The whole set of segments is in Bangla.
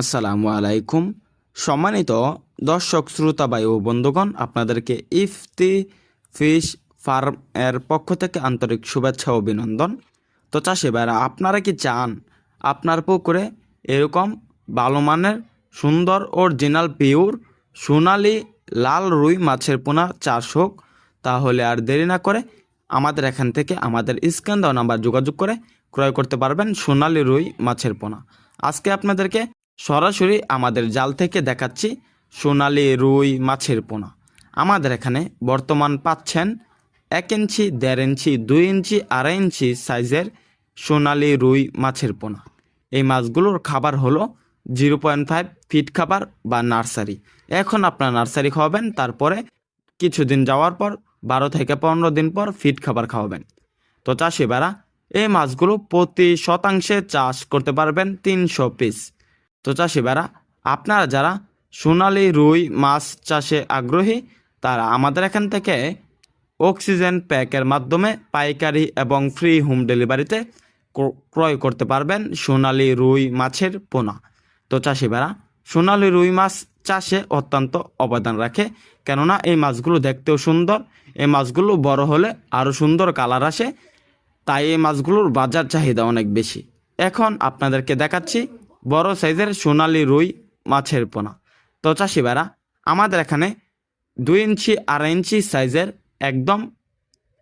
আসসালামু আলাইকুম। সম্মানিত দর্শক, শ্রোতা ও বন্ধুগণ, আপনাদেরকে ইফতি ফিশ ফার্ম এর পক্ষ থেকে আন্তরিক শুভেচ্ছা অভিনন্দন। তো চাষি ভাইরা, আপনারা কি চান আপনার পুকুরে এরকম ভালো মানের, সুন্দর অরিজিনাল পিওর সোনালি, লাল রুই মাছের পোনা চাষ হোক? তাহলে আর দেরি না করে আমাদের এখান থেকে আমাদের স্ক্যান দেওয়া নাম্বার যোগাযোগ করে ক্রয় করতে পারবেন সোনালি রুই মাছের পোনা। আজকে আপনাদেরকে সরাসরি আমাদের জাল থেকে দেখাচ্ছি সোনালি রুই মাছের পোনা। আমাদের এখানে বর্তমান পাচ্ছেন এক ইঞ্চি, দেড় ইঞ্চি, দুই ইঞ্চি, আড়াই ইঞ্চি সাইজের সোনালি রুই মাছের পোনা। এই মাছগুলোর খাবার হলো জিরো পয়েন্ট ফাইভ ফিট খাবার বা নার্সারি। এখন আপনার নার্সারি খাওয়াবেন, তারপরে কিছুদিন যাওয়ার পর, বারো থেকে পনেরো দিন পর ফিট খাবার খাওয়াবেন। তো চাষিবারা, এই মাছগুলো প্রতি শতাংশে চাষ করতে পারবেন তিনশো পিস। তো চাষিবারা আপনারা যারা সোনালি রুই মাছ চাষে আগ্রহী, তারা আমাদের এখান থেকে অক্সিজেন প্যাকের মাধ্যমে পাইকারি এবং ফ্রি হোম ডেলিভারিতে ক্রয় করতে পারবেন সোনালি রুই মাছের পোনা। তো চাষিবারা সোনালি রুই মাছ চাষে অত্যন্ত অবদান রাখে, কেননা এই মাছগুলো দেখতেও সুন্দর, এই মাছগুলো বড় হলে আরও সুন্দর কালার আসে, তাই এই মাছগুলোর বাজার চাহিদা অনেক বেশি। এখন আপনাদেরকে দেখাচ্ছি বড় সাইজের সোনালি রুই মাছের পোনা। তো চাষিবারা আমাদের এখানে দুই ইঞ্চি, আড়াই ইঞ্চি সাইজের একদম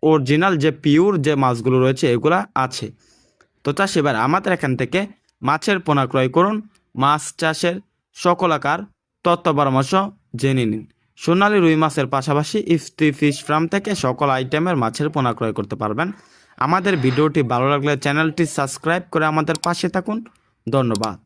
অরিজিনাল যে পিওর যে মাছগুলো রয়েছে, এগুলা আছে। তো চাষিবার আমাদের এখান থেকে মাছের পোনা ক্রয় করুন। মাছ চাষের সকল আকার তত্ত্ব পরামর্শ জেনে নিন। সোনালি রুই মাছের পাশাপাশি ইফতি ফিশ ফার্ম থেকে সকল আইটেমের মাছের পোনা ক্রয় করতে পারবেন। আমাদের ভিডিওটি ভালো লাগলে চ্যানেলটি সাবস্ক্রাইব করে আমাদের পাশে থাকুন। ধন্যবাদ।